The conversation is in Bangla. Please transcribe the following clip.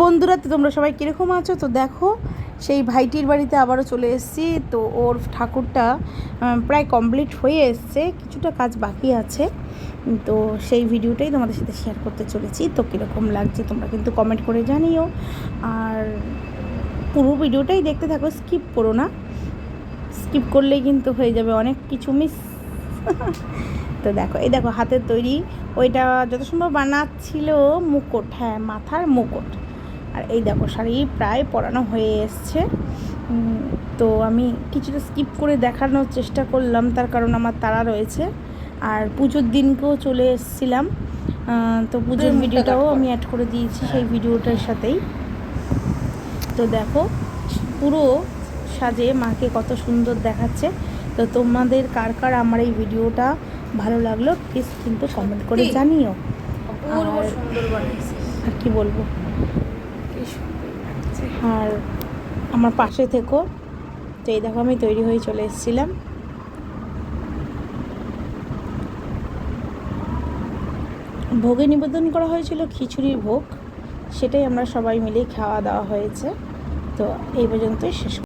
বন্ধুরা, তো তোমরা সবাই কীরকম আছো? তো দেখো, সেই ভাইটির বাড়িতে আবারও চলে এসেছি। তো ওর ঠাকুরটা প্রায় কমপ্লিট হয়ে এসছে। কিছুটা কাজ বাকি আছে। তো সেই ভিডিওটাই তোমাদের সাথে শেয়ার করতে চলেছি। তো কীরকম লাগছে তোমরা কিন্তু কমেন্ট করে জানিও। আর পুরো ভিডিওটাই দেখতে থাকো স্কিপ করো না। স্কিপ করলেই কিন্তু হয়ে যাবে অনেক কিছু মিস তো দেখো, এই দেখো হাতের তৈরি। ওইটা যত সম্ভব বানাচ্ছিল মুকুট। হ্যাঁ মাথার মুকুট। আর এই দেখো শাড়ি প্রায় পরানো হয়ে এসছে। তো আমি কিছুটা স্কিপ করে দেখানোর চেষ্টা করলাম তার কারণ আমার তারা রয়েছে। আর পুজোর দিনকেও চলে এসেছিলাম। তো পুজোর ভিডিওটাও আমি অ্যাড করে দিয়েছি সেই ভিডিওটার সাথেই। তো দেখো পুরো সাজে মাকে কত সুন্দর দেখাচ্ছে। তো তোমাদের কার কার আমার এই ভিডিওটা ভালো লাগল প্লিজ কিন্তু কমেন্ট করে জানিও। আর- কি বলব? আর আমার পাশে থেকো। তো এই দেখো আমি তৈরি হয়ে চলে এসেছিলাম। ভোগে নিবেদন করা হয়েছিল খিচুড়ির ভোগ। সেটাই আমরা সবাই মিলে খাওয়া দাওয়া হয়েছে। তো এই পর্যন্তই শেষ